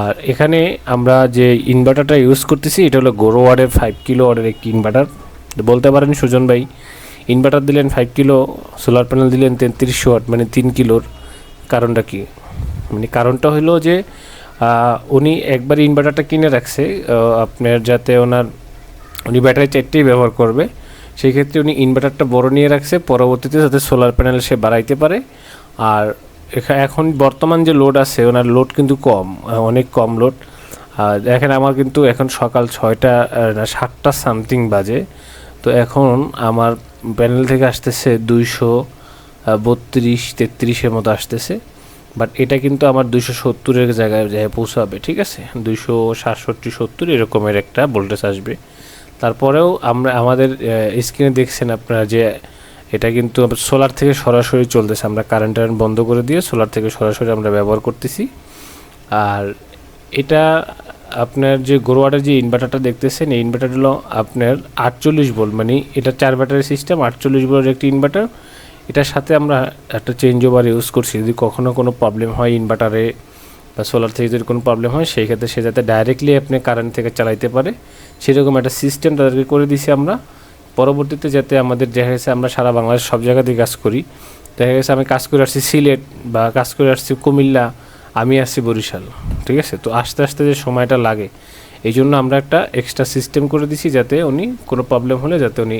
আর এখানে আমরা যে ইনভার্টারটা ইউজ করতেছি, এটা হলো গোরো ওয়ার্ডের ফাইভ কিলো ওয়ার্ডের একটি ইনভার্টার বলতে পারেন সুজন ভাই ইনভার্টার দিলেন ফাইভ কিলো সোলার প্যানেল দিলেন তেত্রিশশো ওয়াট মানে তিন কিলোর কারণটা কি? মানে কারণটা হলো যে উনি একবার ইনভার্টারটা কিনে রাখছে আপনার যাতে ওনার, উনি ব্যাটারি চারটেই ব্যবহার করবে। সেই ক্ষেত্রে উনি ইনভার্টারটা বড় নিয়ে রাখছে, পরবর্তীতে যাতে সোলার প্যানেল সে বাড়াইতে পারে। আর এখন বর্তমান যে লোড আছে, ওনার লোড কিন্তু কম অনেক কম লোড আর দেখেন আমার কিন্তু এখন সকাল ছয়টা না সাতটা সামথিং বাজে। তো এখন আমার প্যানেল থেকে আসতেছে দুইশো বত্রিশ, তেত্রিশের মতো আসতেছে। বাট এটা কিন্তু আমার দুইশো সত্তরের জায়গায় যায় পৌঁছাবে, ঠিক আছে? দুইশো সাতষট্টি, সত্তর এরকমের একটা ভোল্টেজ আসবে। তারপরেও আমরা, আমাদের স্ক্রিনে দেখছেন আপনারা যে এটা কিন্তু সোলার থেকে সরাসরি চলতেছে। আমরা কারেন্ট টারেন্ট বন্ধ করে দিয়ে সোলার থেকে সরাসরি আমরা ব্যবহার করতেছি। আর এটা আপনার যে গোরোয়াটার যে ইনভার্টারটা দেখতেছেন, এই ইনভার্টার হলো আপনার আটচল্লিশ ভোল্ট মানে এটা চার ব্যাটারি সিস্টেম আটচল্লিশ ভোল্টের একটি ইনভার্টার এটার সাথে আমরা একটা চেঞ্জ ওভার ইউজ করছি। যদি কখনও কোনো প্রবলেম হয় ইনভার্টারে বা সোলার থেকে যদি কোনো প্রবলেম হয়, সেই ক্ষেত্রে সে যাতে ডাইরেক্টলি আপনি কারেন্ট থেকে চালাইতে পারে। সেরকম একটা সিস্টেম তাদেরকে করে দিছি আমরা। পরবর্তীতে যাতে আমাদের দেখা গেছে আমরা সারা বাংলাদেশ সব জায়গাতেই কাজ করি, দেখা গেছে আমি কাজ করে আসছি সিলেট বা কাজ করে আসছি কুমিল্লা, আমি আসছি বরিশাল, ঠিক আছে? তো আস্তে আস্তে যে সময়টা লাগে এই জন্য আমরা একটা এক্সট্রা সিস্টেম করে দিছি যাতে উনি কোনো প্রবলেম হলে যাতে উনি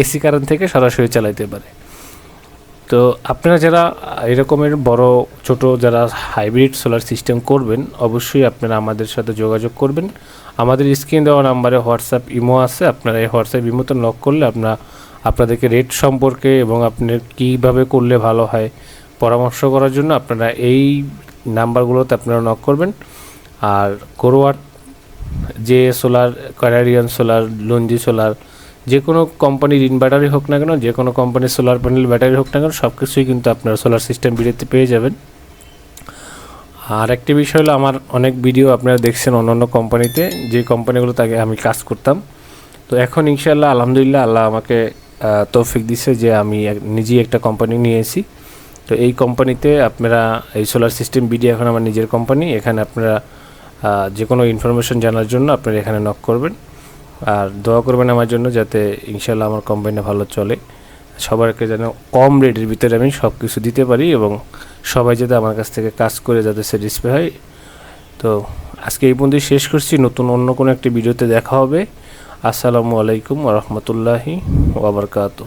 এসি কারণ থেকে সরাসরি চালাইতে পারে। তো আপনারা যারা, এরকমের বড়, ছোট যারা হাইব্রিড সোলার সিস্টেম করবেন, অবশ্যই আপনারা আমাদের সাথে যোগাযোগ করবেন। আমাদের স্ক্রিন দেওয়া নাম্বারে হোয়াটসঅ্যাপ ইমো আছে, আপনারা এই হোয়াটসঅ্যাপ ইমোতে নক করলে আপনারা আপনাদেরকে রেট সম্পর্কে এবং আপনার কীভাবে করলে ভালো হয় পরামর্শ করার জন্য আপনারা এই নাম্বারগুলোতে আপনারা নক করবেন। আর করোয়ার যে solar Canadian solar Longi solar যে কোনো কোম্পানির ইনভার্টারই হোক না কেন, যে কোনো কোম্পানির সোলার প্যানেল ব্যাটারি হোক না কেন সব কিছুই কিন্তু আপনার সোলার সিস্টেম ভিডিওতে পেয়ে যাবেন। আর একটি বিষয় হলো, আমার অনেক ভিডিও আপনারা দেখছেন অন্য অন্য কোম্পানিতে যে কোম্পানিগুলো তাকে আমি কাজ করতাম। তো এখন ইনশাল্লাহ আলহামদুলিল্লাহ, আল্লাহ আমাকে তৌফিক দিছে যে আমি নিজেই একটা কোম্পানি নিয়েছি তো এই কোম্পানিতে আপনারা, এই সোলার সিস্টেম বিডি এখন আমার নিজের কোম্পানি এখানে আপনারা যে কোনো ইনফরমেশন জানার জন্য আপনারা এখানে নক করবেন। আর দোয়া করবেন আমার জন্য যাতে ইনশাল্লাহ আমার কোম্পানিটা ভালো চলে। সবাইকে যেন কম রেটের ভিতরে আমি সব কিছু দিতে পারি এবং সবাই যাতে আমার কাছ থেকে কাজ করে যাতে স্যাটিসফাই হয়। তো আজকে এই পর্যন্ত শেষ করছি। নতুন অন্য কোনো একটি ভিডিওতে দেখা হবে। আসসালামু আলাইকুম রহমতুল্লাহি ওবরকাত